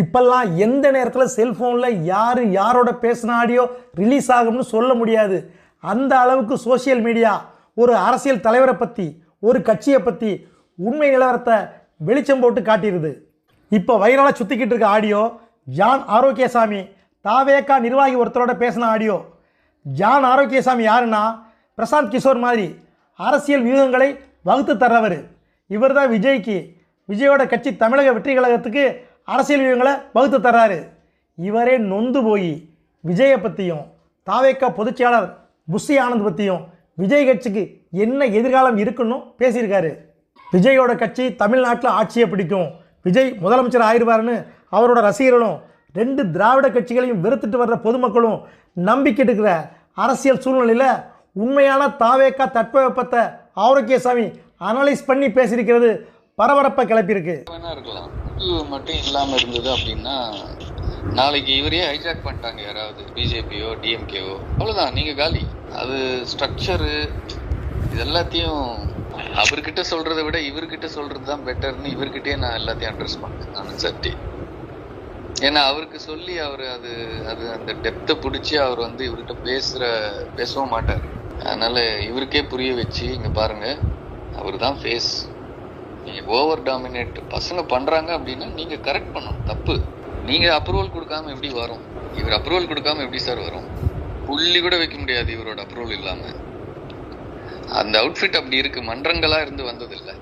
இப்பெல்லாம் எந்த நேரத்தில் செல்ஃபோனில் யார் யாரோட பேசின ஆடியோ ரிலீஸ் ஆகும்னு சொல்ல முடியாது. அந்த அளவுக்கு சோஷியல் மீடியா ஒரு அரசியல் தலைவரை பற்றி ஒரு கட்சியை பற்றி உண்மை நிலவரத்தை வெளிச்சம் போட்டு காட்டிடுது. இப்போ வைரலாக சுற்றிக்கிட்டு இருக்க ஆடியோ ஜான் ஆரோக்கியசாமி தாவேக்கா நிர்வாகி ஒருத்தரோட பேசின ஆடியோ ஜான் ஆரோக்கியசாமி யாருன்னா பிரசாந்த் கிஷோர் மாதிரி அரசியல் வியூகங்களை வகுத்து தர்றவர். இவர் தான் விஜய்க்கு விஜயோட கட்சி தமிழக வெற்றி கழகத்துக்கு அரசியல் வியூகங்களை வகுத்து தர்றாரு. இவரே நொந்து போய் விஜயை பற்றியும் தாவேக்கா பொதுச்செயலாளர் புஷி ஆனந்த் பற்றியும் விஜய் கட்சிக்கு என்ன எதிர்காலம் இருக்குன்னு பேசியிருக்காரு. விஜயோட கட்சி தமிழ்நாட்டில் ஆட்சியை பிடிக்கும். விஜய் முதலமைச்சர் ஆயிடுவார்னு அவரோட ரசிகர்களும் ரெண்டு திராவிட கட்சிகளையும் வெறுத்துட்டு வர்ற பொதுமக்களும் நம்பிக்கிட்டு இருக்கிற அரசியல் சூழ்நிலையில் உண்மையான தாவேக்கா தட்பவெப்பத்தை ஆரோக்கியசாமி அனலைஸ் பண்ணி பேசியிருக்கிறது பரபரப்பை கிளப்பியிருக்கு. வேணா இருக்கலாம். மட்டும் இல்லாம இருந்தது அப்படின்னா நாளைக்கு இவரே ஹைஜாக் பண்ணிட்டாங்க யாராவது பிஜேபியோ டிஎம்கேவோ. அவ்வளவுதான் நீங்க காலி. அது ஸ்ட்ரக்சரு இது எல்லாத்தையும் அவர்கிட்ட சொல்றதை விட இவர்கிட்ட சொல்றது தான் பெட்டர்னு இவர்கிட்டயே நான் எல்லாத்தையும் அட்ரஸ் பண்ணேன் நான் சட்டி ஏன்னா அவருக்கு சொல்லி அவர் அது அது அந்த டெப்த்தை பிடிச்சி அவர் வந்து இவர்கிட்ட பேசுற பேசவும் மாட்டார். அதனால இவருக்கே புரிய வச்சு இங்க பாருங்க அவர் தான் ஃபேஸ் நீங்கள் ஓவர் டாமினேட் பசங்க பண்ணுறாங்க அப்படின்னா நீங்கள் கரெக்ட் பண்ணணும் தப்பு. நீங்கள் அப்ரூவல் கொடுக்காம எப்படி வரும்? இவர் அப்ரூவல் கொடுக்காம எப்படி சார் வரும்? புள்ளி கூட வைக்க முடியாது இவரோட அப்ரூவல் இல்லாமல் அந்த அவுட்ஃபிட் அப்படி இருக்கு மன்றங்களாக இருந்து வந்ததில்லை.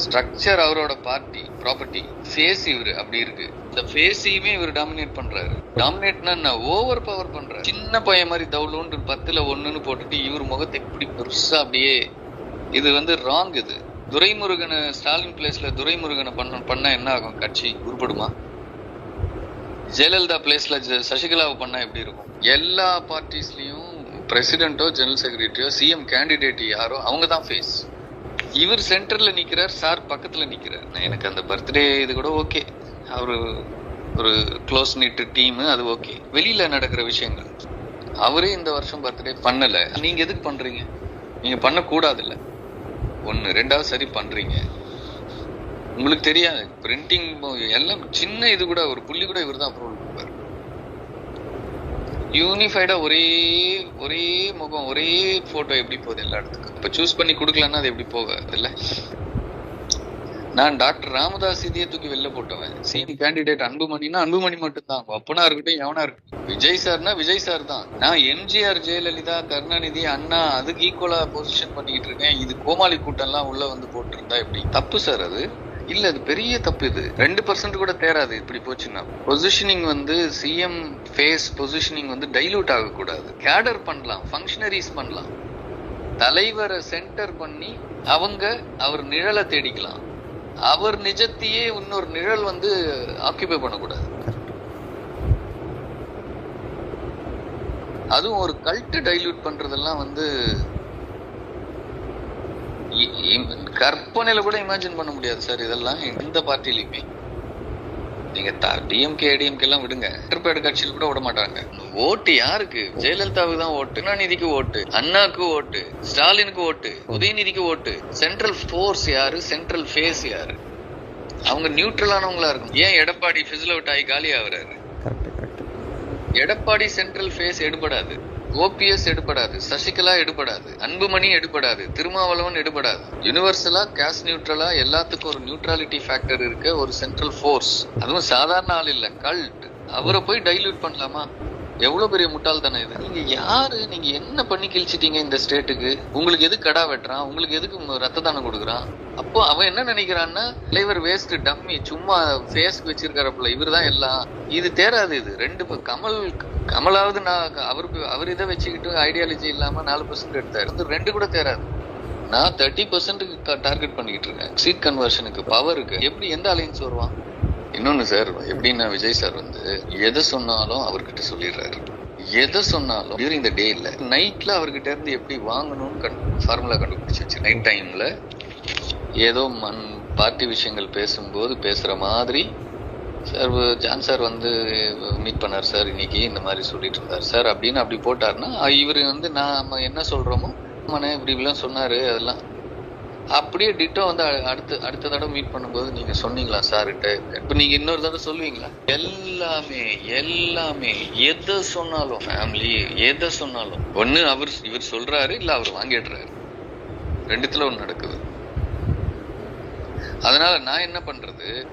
ஸ்ட்ரக்சர் அவரோட பார்ட்டி ப்ராப்பர்ட்டி ஃபேஸ் இவரு அப்படி இருக்கு. இந்த ஃபேஸையுமே இவர் டாமினேட் பண்றாரு. டாமினேட்னா நான் ஓவர் பவர் பண்றாரு. சின்ன பையன் மாதிரி தவுளுன்னு பத்துல ஒண்ணுன்னு போட்டுட்டு இவர் முகத்தை இப்படி பெருசா அப்படியே இது வந்து ராங் இது. துரைமுருகனை ஸ்டாலின் பிளேஸ்ல துரைமுருகனை பண்ண பண்ணா என்ன ஆகும்? கட்சி உருப்படுமா? ஜெயலலிதா பிளேஸ்ல சசிகலாவை பண்ணா எப்படி இருக்கும்? எல்லா பார்ட்டிஸ்லயும் பிரசிடென்ட்டோ ஜெனரல் செக்ரட்டரியோ சிஎம் கேண்டிடேட் யாரோ அவங்க தான் ஃபேஸ் இவர் சென்டர்ல நிக்கிறார் சார் பக்கத்துல நிக்கிறார். எனக்கு அந்த பர்த்டே இது கூட ஓகே அவரு ஒரு க்ளோஸ் நிட்டு டீமு அது ஓகே வெளியில நடக்கிற விஷயங்கள். அவரே இந்த வருஷம் பர்த்டே பண்ணல. நீங்க எதுக்கு பண்றீங்க? நீங்க பண்ணக்கூடாது இல்லை ஒன்று ரெண்டாவது சரி பண்ணுறீங்க உங்களுக்கு தெரியாது. பிரிண்டிங் எல்லாம் சின்ன இது கூட ஒரு புள்ளி கூட இவர் தான் அப்ரூவல் கொடுப்பாரு. யூனிஃபைடாக ஒரே ஒரே முகம் ஒரே ஃபோட்டோ எப்படி போகுது எல்லா இடத்துக்கும்? இப்போ சூஸ் பண்ணி கொடுக்கலன்னா அது எப்படி போகாது இல்லை? நான் டாக்டர் ராமதாஸ் இதையே தூக்கி வெளில போட்டவன். சிஎம் கேண்டிடேட் அன்புமணினா அன்புமணி மட்டும்தான். அப்பனா இருக்கட்டும் எவனா இருக்கட்டும். விஜய் சார்னா விஜய் சார் தான். நான் எம்ஜிஆர் ஜெயலலிதா கருணாநிதி அண்ணா அதுக்கு ஈக்குவலா பொசிஷன் பண்ணிக்கிட்டு இருக்கேன். இது கோமாளி கூட்டம்லாம் உள்ள வந்து போட்டிருந்தா எப்படி? தப்பு சார் அது. இல்ல அது பெரிய தப்பு இது. ரெண்டு பர்சன்ட் கூட தேராது இப்படி போச்சுன்னா. பொசிஷனிங் வந்து சிஎம் ஃபேஸ் பொசிஷனிங் வந்து டைலூட் ஆகக்கூடாது. கேடர் பண்ணலாம் ஃபங்க்ஷனரிஸ் பண்ணலாம். தலைவரை சென்டர் பண்ணி அவங்க அவர் நிழலை தேடிக்கலாம். அவர் நிஜத்தையே இன்னொரு நிழல் வந்து ஆக்கியபை பண்ணக்கூடாது. அதுவும் ஒரு கல்ட்டு டைல்யூட் பண்றதெல்லாம் வந்து கற்பனையில கூட இமேஜின் பண்ண முடியாது சார். இதெல்லாம் எந்த பார்ட்டிலையுமே. நீங்க டிஎம்கே ஏடிஎம்கே எல்லாம் விடுங்க. கட்சியில் கூட விட மாட்டாங்க. ஓட்டு யாருக்கு? ஜெயலலிதாவுக்கு தான் ஓட்டு கருணாநிதிக்கு ஓட்டு அண்ணாக்கு ஓட்டு ஸ்டாலினுக்கு ஓட்டு உதயநிதிக்கு ஓட்டு. சென்ட்ரல் ஃபோர்ஸ் யாரு? சென்ட்ரல் ஃபேஸ் யாரு? அவங்க நியூட்ரலானவங்களா இருக்கும் ஏன் எடப்பாடி ஃபிசில் அவுட் ஆகி காலி ஆகுறாரு? எடப்பாடி சென்ட்ரல் ஃபேஸ் எடுபடாது. ஓபிஎஸ் எடுபடாது. சசிகலா எடுபடாது. அன்புமணி எடுபடாது. திருமாவளவன் எடுபடாது. யுனிவர்சலா கேஸ் நியூட்ரலா எல்லாத்துக்கும் ஒரு நியூட்ரலிட்டி ஃபேக்டர் இருக்க ஒரு சென்ட்ரல் ஃபோர்ஸ் அதுவும் சாதாரண ஆள் இல்ல கல்ட் அவரை போய் டைல்யூட் பண்ணலாமா? எவ்வளவு பெரிய முட்டாள்தானே இது? நீங்க யாரு? நீங்க என்ன பண்ணி கிழிச்சிட்டீங்க இந்த ஸ்டேட்டுக்கு? உங்களுக்கு எது கடா வெட்டுறான்? உங்களுக்கு எதுக்கு ரத்த தானம் கொடுக்குறான்? அப்போ அவன் என்ன நினைக்கிறான்னா தலைவர் வேஸ்ட் டம்மி சும்மா ஃபேஸ்க்கு வச்சிருக்காரப்புல இவர் தான் எல்லாம். இது தேராது இது. ரெண்டு கமல் கமலாவது நான் அவருக்கு அவர் இதை வச்சுக்கிட்டு ஐடியாலஜி இல்லாம நாலு பர்சன்ட் எடுத்தாரு. இது ரெண்டு கூட தேராது. நான் தேர்ட்டி பர்சன்ட்டுக்கு டார்கெட் பண்ணிக்கிட்டு இருக்கேன். சீட் கன்வர்ஷனுக்கு பவருக்கு எப்படி எந்த அலைன்ஸ் வருவான்? இன்னொன்று சார் எப்படின்னா விஜய் சார் வந்து எதை சொன்னாலும் அவர்கிட்ட சொல்லிடுறாரு. எதை சொன்னாலும் டியூரிங் த டே இல்லை நைட்டில் அவர்கிட்ட இருந்து எப்படி வாங்கணும்னு கண் ஃபார்முலா கண்டுபிடிச்சி வச்சு நைட் டைமில் ஏதோ மண் பார்ட்டி விஷயங்கள் பேசும்போது பேசுகிற மாதிரி சார் ஜான் சார் வந்து மீட் பண்ணார் சார் இன்னைக்கு இந்த மாதிரி சொல்லிட்டு இருந்தார். சார் அப்படின்னு அப்படி போட்டாருன்னா இவர் வந்து நாம என்ன சொல்கிறோமோ ஆமாண்ணே இப்படி இப்படிலாம் சொன்னார் அதெல்லாம். அப்படியே டிட்டோ வந்து அடுத்து அடுத்த தடவை மீட் பண்ணும்போது நீங்க சொன்னீங்களா சார்கிட்ட? இப்ப நீங்க இன்னொரு தடவை சொல்லுவீங்களா? எல்லாமே எல்லாமே எதை சொன்னாலும் ஃபேமிலி எதை சொன்னாலும். ஒன்று அவர் இவர் சொல்றாரு இல்ல அவர் வாங்கிடுறாரு. ரெண்டுத்துல ஒன்று நடக்குது. அதனால நான் என்ன பண்றது?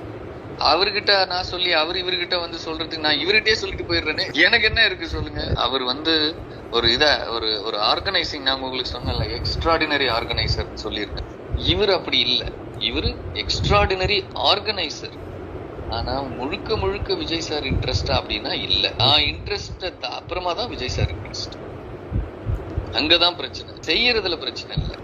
அவர்கிட்ட நான் சொல்லி அவர் இவர்கிட்ட வந்து சொல்றதுக்கு நான் இவர்கிட்டயே சொல்லிட்டு போயிடுறேனே. எனக்கு என்ன இருக்கு சொல்லுங்க? அவர் வந்து ஒரு இத ஒரு ஒரு ஆர்கனைசிங் நான் உங்களுக்கு சொன்னேன்ல எக்ஸ்ட்ராடினரி ஆர்கனைசர் சொல்லியிருக்கேன். இவர் அப்படி இல்லை. இவர் எக்ஸ்ட்ராடினரி ஆர்கனைசர் ஆனா முழுக்க முழுக்க விஜய் சார் இன்ட்ரெஸ்டா அப்படின்னா இல்ல. ஆ இன்ட்ரெஸ்ட் அப்புறமா தான் விஜய் சார் இன்ட்ரெஸ்ட் அங்கதான் பிரச்சனை. செய்யறதுல பிரச்சனை இல்லை.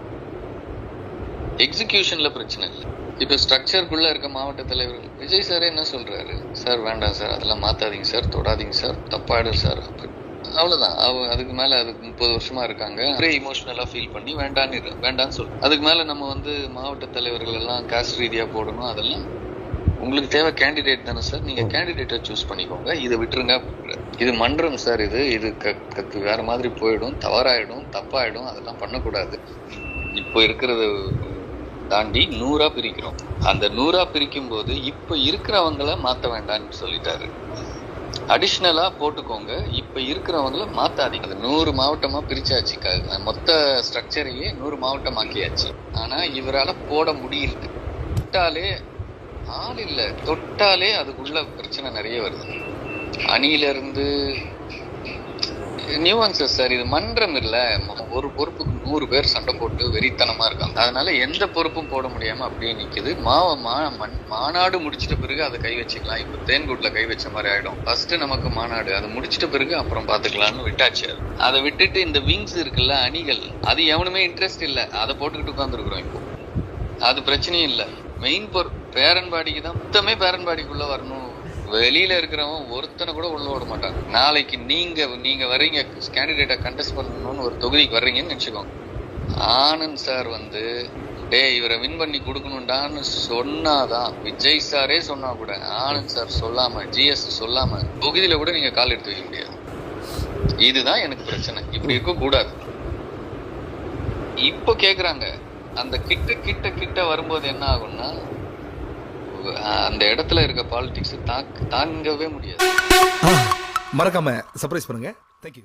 எக்ஸிகியூஷன்ல பிரச்சனை இல்லை. இப்ப ஸ்ட்ரக்சருக்குள்ள இருக்க மாவட்ட தலைவர்கள் விஜய் சார் என்ன சொல்றாரு? சார் வேண்டாம் சார் அதெல்லாம் மாத்தாதீங்க சார் தொடாதீங்க சார் தப்பாயிடும் சார் அப்படி. அவ்வளவுதான். அவ அதுக்கு மேல அதுக்கு முப்பது வருஷமா இருக்காங்க. ஒரே இமோஷனலா ஃபீல் பண்ணி வேண்டான்னு வேண்டான்னு சொல்லு. அதுக்கு மேல நம்ம வந்து மாவட்ட தலைவர்கள் எல்லாம் காஸ்ட் ரீதியா போடணும் அதெல்லாம் உங்களுக்கு தேவை கேண்டிடேட் தானே சார். நீங்க கேண்டிடேட்டை சூஸ் பண்ணிக்கோங்க. இதை விட்டுருங்க. இது மன்றம் சார் இது. இது வேற மாதிரி போயிடும் தவறாயிடும் தப்பாயிடும் அதெல்லாம் பண்ணக்கூடாது. இப்போ இருக்கிறது தாண்டி நூறா பிரிக்கிறோம். அந்த நூறா பிரிக்கும் போது இப்ப இருக்கிறவங்கள மாத்த வேண்டாம்னு சொல்லிட்டாரு. அடிஷ்னலா போட்டுக்கோங்க. இப்ப இருக்கிறவங்கள மாத்தாதீங்க. அது நூறு மாவட்டமா பிரிச்சாச்சு. மொத்த ஸ்ட்ரக்சரையே நூறு மாவட்டம் ஆக்கியாச்சு ஆனா இவரால போட முடியல. தொட்டாலே ஆள் இல்ல. தொட்டாலே அதுக்குள்ள பிரச்சனை நிறைய வருது. அணியில இருந்து நியூவன்சஸ் சார் இது மன்றம் இல்லை. ஒரு பொறுப்புக்கு நூறு பேர் சண்டை போட்டு வெறித்தனமாக இருக்காங்க. அதனால எந்த பொறுப்பும் போட முடியாமல் அப்படியே நிற்கிது மாவ மா மண் மாநாடு முடிச்சிட்ட பிறகு அதை கை வச்சுக்கலாம். இப்போ தேன்கூட்ல கை வச்ச மாதிரி ஆகிடும் ஃபர்ஸ்ட் நமக்கு மாநாடு. அதை முடிச்சிட்ட பிறகு அப்புறம் பார்த்துக்கலாம்னு விட்டாச்சு அது. அதை விட்டுட்டு இந்த விங்ஸ் இருக்குல்ல அணிகள் அது எவனுமே இன்ட்ரெஸ்ட் இல்லை. அதை போட்டுக்கிட்டு உட்காந்துருக்குறோம் இப்போ. அது பிரச்சனையும் இல்லை. மெயின் பொர் பேரன்பாடிக்கு தான் மொத்தமே பேரன்பாடிக்குள்ளே வரணும் வெளியில இருக்கிறவன் ஒருத்தனை கூட உள்ள விட மாட்டாங்க நாளைக்கு நீங்க நீங்க வர்றீங்க கேண்டிடேட்டை கண்டெஸ்ட் பண்ணணும்னு ஒரு தொகுதிக்கு வர்றீங்கன்னு நினைச்சுக்கோங்க ஆனந்த் சார் வந்து டேய் இவரை வின் பண்ணி கொடுக்கணும்டான்னு சொன்னாதான். விஜய் சாரே சொன்னா கூட ஆனந்த் சார் சொல்லாம ஜிஎஸ் சொல்லாம தொகுதியில கூட நீங்க கால் எடுத்து வைக்க முடியாது. இதுதான் எனக்கு பிரச்சனை. இப்படி இருக்க கூடாது. இப்போ கேக்குறாங்க. அந்த கிட்ட கிட்ட கிட்ட வரும்போது என்ன ஆகும்னா அந்த இடத்துல இருக்க பாலிடிக்ஸ் தாங்கவே முடியாது. மறக்காம சர்ப்ரைஸ் பண்ணுங்க. தேங்க்யூ